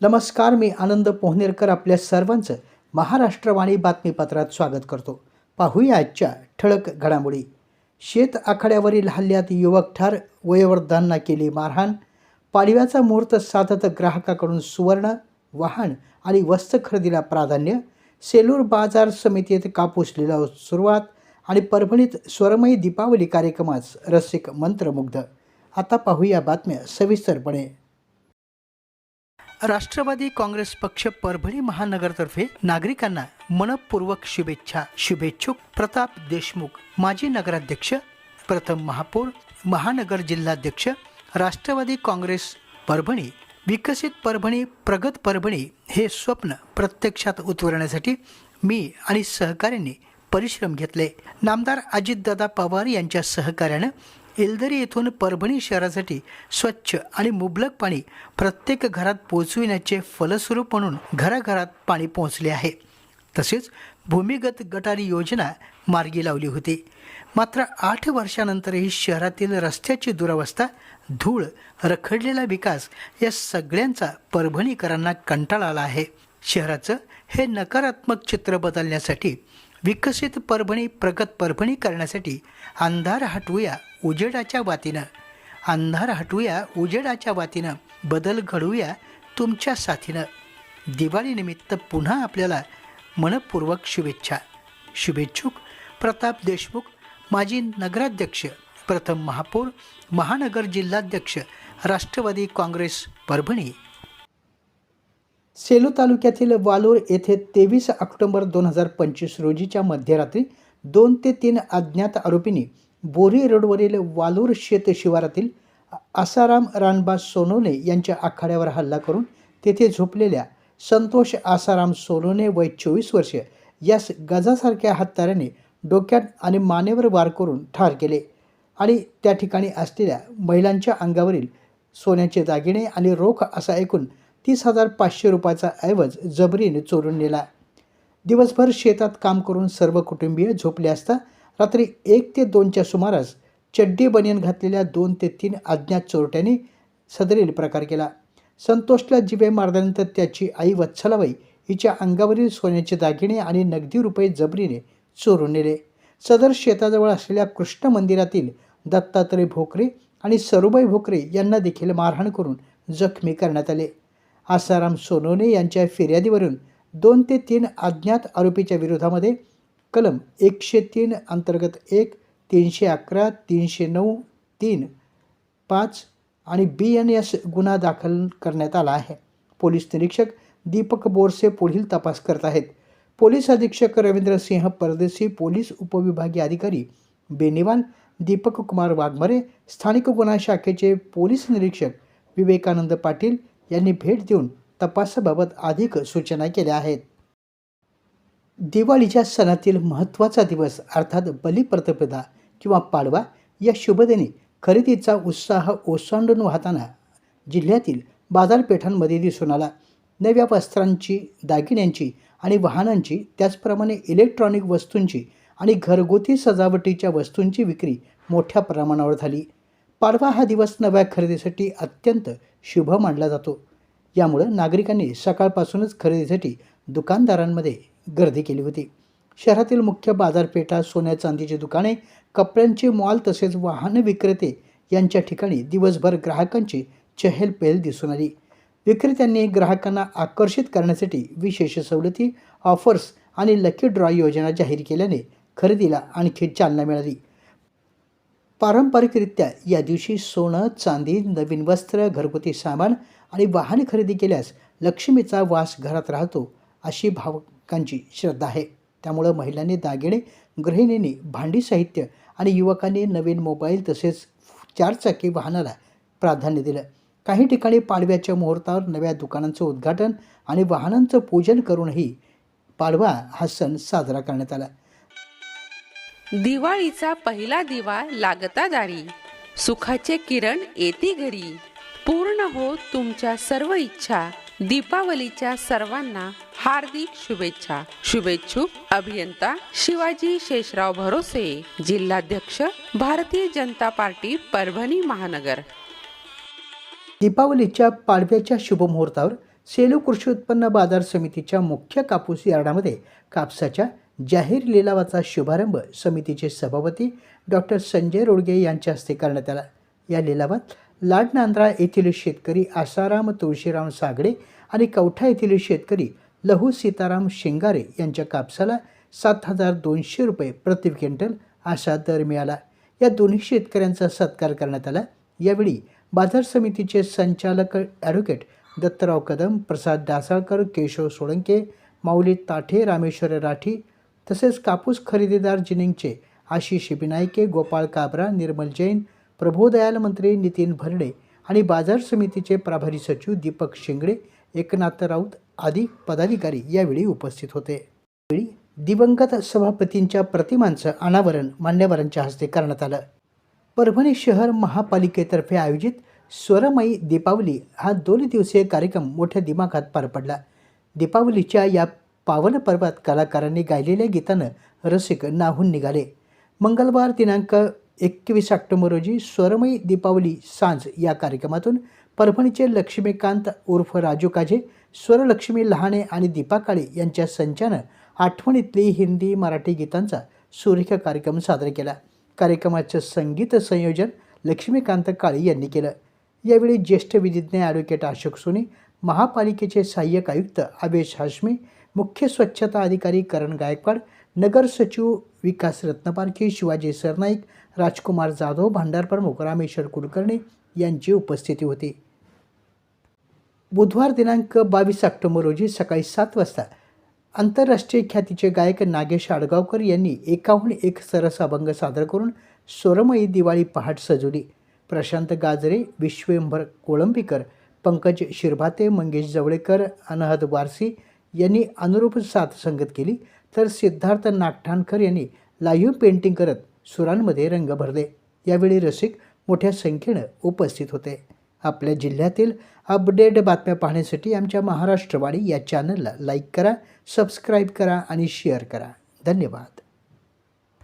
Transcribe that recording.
नमस्कार मी आनंद पोहनेरकर आपल्या सर्वांचं महाराष्ट्रवाणी बातमीपत्रात स्वागत करतो. पाहूया आजच्या ठळक घडामोडी. शेत आखाड्यावरील हल्ल्यात युवक ठार वयोवृद्धांना केली मारहाण. पाडव्याचा मुहूर्त साधत ग्राहकाकडून सुवर्ण वाहन आणि वस्त्र खरेदीला प्राधान्य. सेलूर बाजार समितीत कापूस लिलाव सुरुवात आणि परभणीत स्वरमयी दीपावली कार्यक्रमास रसिक मंत्रमुग्ध. आता पाहूया बातम्या सविस्तरपणे. राष्ट्रवादी काँग्रेस पक्ष परभणी महानगरतर्फे नागरिकांना मनपूर्वक शुभेच्छा. शुभेच्छुक प्रताप देशमुख माजी नगराध्यक्ष प्रथम महापौर महानगर जिल्हाध्यक्ष राष्ट्रवादी काँग्रेस परभणी विकसित परभणी प्रगत परभणी हे स्वप्न प्रत्यक्षात उतरवण्यासाठी मी आणि सहकाऱ्यांनी परिश्रम घेतले. नामदार अजितदादा पवार यांच्या सहकार्यानं एलदरी येथून परभणी शहरासाठी स्वच्छ आणि मुबलक पाणी प्रत्येक घरात पोहोचविण्याचे फलस्वरूप म्हणून घराघरात पाणी पोहोचले आहे. तसेच भूमिगत गटारी योजना मार्गी लावली होती. मात्र आठ वर्षानंतरही शहरातील रस्त्याची दुरावस्था धूळ रखडलेला विकास या सगळ्यांचा परभणीकरांना कंटाळा आला आहे. शहराचं हे नकारात्मक चित्र बदलण्यासाठी विकसित परभणी प्रगत परभणी करण्यासाठी अंधार हटवूया उजेडाच्या वातीनं. अंधार हटवूया उजेडाच्या वातीनं. बदल घडवूया तुमच्या साथीनं. दिवाळीनिमित्त पुन्हा आपल्याला मनपूर्वक शुभेच्छा. शुभेच्छुक प्रताप देशमुख माजी नगराध्यक्ष प्रथम महापौर महानगर जिल्हाध्यक्ष राष्ट्रवादी काँग्रेस परभणी. सेलू तालुक्यातील वालूर येथे तेवीस ऑक्टोबर दोन हजार पंचवीस रोजीच्या मध्यरात्री दोन ते तीन अज्ञात आरोपींनी बोरी रोडवरील वालूर शेत शिवारातील आसाराम रानबा सोनोने यांच्या आखाड्यावर हल्ला करून तेथे झोपलेल्या संतोष आसाराम सोनोने वय चोवीस वर्ष यास गजासारख्या हत्याराने डोक्यात आणि मानेवर वार करून ठार केले आणि त्या ठिकाणी असलेल्या महिलांच्या अंगावरील सोन्याचे दागिने आणि रोख असा ऐकून तीस हजार पाचशे रुपयाचा ऐवज जबरीने चोरून नेला. दिवसभर शेतात काम करून सर्व कुटुंबीय झोपले असता रात्री एक ते दोनच्या सुमारास चड्डी बनियन घातलेल्या दोन ते तीन अज्ञात चोरट्यांनी सदरील प्रकार केला. संतोषला जिवे मारल्यानंतर त्याची आई वत्सलाबाई हिच्या अंगावरील सोन्याचे दागिने आणि नगदी रुपये जबरीने चोरून नेले. सदर शेताजवळ असलेल्या कृष्ण मंदिरातील दत्तात्रय भोकरे आणि सरुबाई भोकरे यांना देखील मारहाण करून जखमी करण्यात आले. आसाराम सोनोने यांच्या फिर्यादीवरून दोन ते तीन अज्ञात आरोपीच्या विरोधामध्ये कलम एकशे तीन अंतर्गत एक तीनशे अकरा तीनशे नऊ तीन पाच आणि बी एन एस गुन्हा दाखल करण्यात आला आहे. पोलीस निरीक्षक दीपक बोरसे पुढील तपास करत आहेत. पोलीस अधीक्षक रवींद्र सिंह परदेशी पोलीस उपविभागीय अधिकारी बेनिवाल दीपक कुमार वाघमरे स्थानिक गुन्हा शाखेचे पोलीस निरीक्षक विवेकानंद पाटील यांनी भेट देऊन तपासाबाबत अधिक सूचना केल्या आहेत. दिवाळीच्या सणातील महत्त्वाचा दिवस अर्थात बलिप्रतिपदा किंवा पाडवा या शुभदिनी खरेदीचा उत्साह ओसांडून वाहताना जिल्ह्यातील बाजारपेठांमध्ये दिसून आला. नव्या वस्त्रांची दागिन्यांची आणि वाहनांची त्याचप्रमाणे इलेक्ट्रॉनिक वस्तूंची आणि घरगुती सजावटीच्या वस्तूंची विक्री मोठ्या प्रमाणावर झाली. पाडवा हा दिवस नव्या खरेदीसाठी अत्यंत शुभ मानला जातो. यामुळं नागरिकांनी सकाळपासूनच खरेदीसाठी दुकानदारांमध्ये गर्दी केली होती. शहरातील मुख्य बाजारपेठा सोन्या चांदीची दुकाने कपड्यांचे मॉल तसेच वाहन विक्रेते यांच्या ठिकाणी दिवसभर ग्राहकांची चहलपहल दिसून आली. विक्रेत्यांनी ग्राहकांना आकर्षित करण्यासाठी विशेष सवलती ऑफर्स आणि लकी ड्रॉ योजना जाहीर केल्याने खरेदीला आणखी चालना मिळाली. पारंपरिकरित्या या दिवशी सोनं चांदी नवीन वस्त्र घरगुती सामान आणि वाहन खरेदी केल्यास लक्ष्मीचा वास घरात राहतो अशी भावकांची श्रद्धा आहे. त्यामुळं महिलांनी दागिने गृहिणींनी भांडी साहित्य आणि युवकांनी नवीन मोबाईल तसेच चारचाकी वाहनाला प्राधान्य दिलं. काही ठिकाणी पाडव्याच्या मुहूर्तावर नव्या दुकानांचं उद्घाटन आणि वाहनांचं पूजन करूनही पाडवा हा सण साजरा करण्यात आला. दिवाळीचा पहिला दिवा लागता दारी सुखाचे किरण येते घरी. पूर्ण हो तुमच्या सर्व इच्छा. दीपावलीच्या सर्वांना हार्दिक शुभेच्छा. शुभेच्छुक अभियंता शिवाजी शेषराव भरोसे जिल्हाध्यक्ष भारतीय जनता पार्टी परभणी महानगर. दीपावलीच्या पाडव्याच्या शुभमुहूर्तावर सेलू कृषी उत्पन्न बाजार समितीच्या मुख्य कापूस यार्डामध्ये कापसाच्या जाहीर लिलावाचा शुभारंभ समितीचे सभापती डॉक्टर संजय रोडगे यांच्या हस्ते करण्यात आला. या लिलावात लाडनांद्रा येथील शेतकरी आसाराम तुळशीराम सागडे आणि कवठा येथील शेतकरी लहू सीताराम शिंगारे यांच्या कापसाला सात हजार दोनशे रुपये प्रति क्विंटल असा दर मिळाला. या दोन्ही शेतकऱ्यांचा सत्कार करण्यात आला. यावेळी बाजार समितीचे संचालक ॲडव्होकेट दत्तराव कदम प्रसाद डासाळकर केशव सोळंके माऊली ताठे रामेश्वर राठी तसेच कापूस खरेदीदार जिनिंगचे आशिष बिनायके गोपाळ काबरा निर्मल जैन प्रभोदयाल मंत्री नितीन भरडे आणि बाजार समितीचे प्रभारी सचिव दीपक शिंगडे एकनाथ राऊत आदी पदाधिकारी यावेळी उपस्थित होते. यावेळी दिवंगत सभापतींच्या प्रतिमांचं अनावरण मान्यवरांच्या हस्ते करण्यात आलं. परभणी शहर महापालिकेतर्फे आयोजित स्वरमयी दीपावली हा दोन दिवसीय कार्यक्रम मोठ्या दिमाखात पार पडला. दीपावलीच्या या पावन पर्वात कलाकारांनी गायलेल्या गीतानं रसिक नाहून निघाले. मंगळवार दिनांक एकवीस ऑक्टोबर रोजी स्वरमयी दीपावली सांज या कार्यक्रमातून परभणीचे लक्ष्मीकांत उर्फ राजू काझे स्वरलक्ष्मी लहाने आणि दीपा काळे यांच्या संचानं आठवणीतली हिंदी मराठी गीतांचा सुरेख कार्यक्रम सादर केला. कार्यक्रमाचं संगीत संयोजन लक्ष्मीकांत काळे यांनी केलं. यावेळी ज्येष्ठ विधिज्ञ ॲडव्होकेट अशोक सोनी महापालिकेचे सहाय्यक आयुक्त आवेश हाशमी मुख्य स्वच्छता अधिकारी करण गायकवाड नगर सचिव विकास रत्नपारखी शिवाजी सरनाईक राजकुमार जाधव भांडारप्रमुख रामेश्वर कुलकर्णी यांची उपस्थिती होती. बुधवार दिनांक बावीस ऑक्टोबर रोजी सकाळी सात वाजता आंतरराष्ट्रीय ख्यातीचे गायक नागेश आडगावकर यांनी एकाहून एक सरस अभंग सादर करून स्वरमयी दिवाळी पहाट सजवली. प्रशांत गाजरे विश्वेंभर कोळंबीकर पंकज शिरभाते मंगेश जवळेकर अनहद वारसी यांनी अनुरूप साथ संगत केली तर सिद्धार्थ नागठाणकर यांनी लाईव्ह पेंटिंग करत सुरांमध्ये रंग भरले. यावेळी रसिक मोठ्या संख्येनं उपस्थित होते. आपल्या जिल्ह्यातील अपडेट बातम्या पाहण्यासाठी आमच्या महाराष्ट्रवाणी या चॅनलला लाईक करा सबस्क्राईब करा आणि शेअर करा. धन्यवाद.